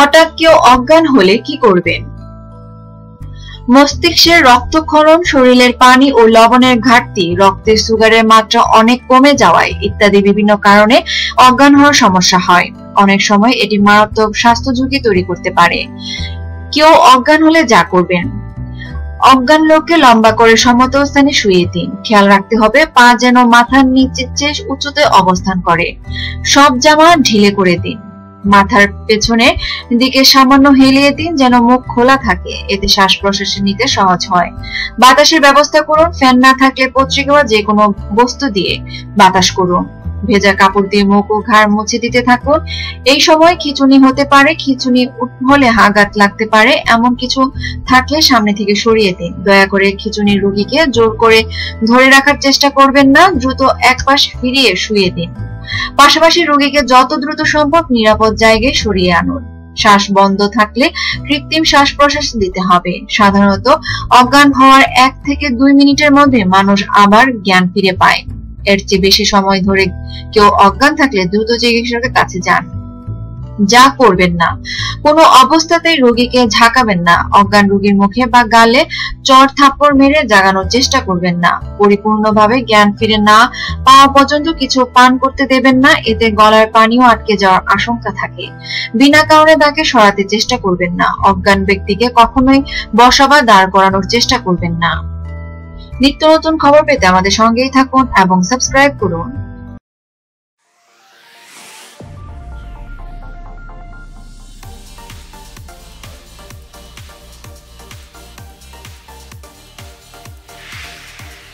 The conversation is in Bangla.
হঠাৎ কেউ অজ্ঞান হলে কি করবেন? মস্তিষ্কের রক্তক্ষরণ শরীরের পানি ও লবণের ঘাটতি, রক্তের সুগারের মাত্রা অনেক কমে যাওয়ায় ইত্যাদি বিভিন্ন কারণে অজ্ঞান হওয়ার সমস্যা হয়। অনেক সময় এটি মারাত্মক স্বাস্থ্য ঝুঁকি তৈরি করতে পারে। কেউ অজ্ঞান হলে যা করবেন? অজ্ঞান লোককে লম্বা করে সমত স্থানে শুয়ে দিন। খেয়াল রাখতে হবে, পা যেন মাথার নিচের চেয়ে উঁচুতে অবস্থান করে। সব জামা ঢিলে করে দিন। মাথার পেছনে দিকে সামান্য হেলিয়ে দিন যেন মুখ খোলা থাকে। এতে শ্বাস প্রশ্বাস নিতে সহজ হয়। বাতাসের ব্যবস্থা করুন, ফ্যান না থাকলে পত্রিকা বা যে কোনো বস্তু দিয়ে বাতাস করুন। ভেজা কাপড় দিয়ে মুখ ও ঘাড় মুছে দিতে থাকুন। এই সময় খিচুনি হতে পারে, খিচুনি হলে হাগাত লাগতে পারে, এমন কিছু থাকলে সামনে থেকে সরিয়ে দিন। দয়া করে খিচুনির রোগীকে জোর করে ধরে রাখার চেষ্টা করবেন না, দ্রুত এক পাশ ফিরিয়ে শুয়ে দিন। পাশাপাশি রোগীকে যত দ্রুত সম্ভব নিরাপদ জায়গায় সরিয়ে আনুন। শ্বাস বন্ধ থাকলে কৃত্রিম শ্বাস প্রশ্বাস দিতে হবে। সাধারণত অজ্ঞান হওয়ার এক থেকে দুই মিনিটের মধ্যে মানুষ আবার জ্ঞান ফিরে পায়। এর চেয়ে বেশি সময় ধরে কেউ অজ্ঞান থাকলে দ্রুত চিকিৎসকের কাছে যান। যা করবেন না। কোনো অবস্থাতেই রোগীকে ঝাঁকাবেন না। অজ্ঞান রোগীর মুখে বা গালে চর থাপ্পড় মেরে জাগানোর চেষ্টা করবেন না। পরিপূর্ণভাবে জ্ঞান ফিরে না পাওয়া পর্যন্ত কিছু পান করতে দেবেন না। এতে গলার পানিও আটকে যাওয়ার আশঙ্কা থাকে। বিনা কারণে তাকে সরাতে চেষ্টা করবেন না। অজ্ঞান ব্যক্তিকে কখনোই বসা বা দাঁড় করানোর চেষ্টা করবেন না। নিত্য নতুন খবর পেতে আমাদের সঙ্গেই থাকুন এবং সাবস্ক্রাইব করুন।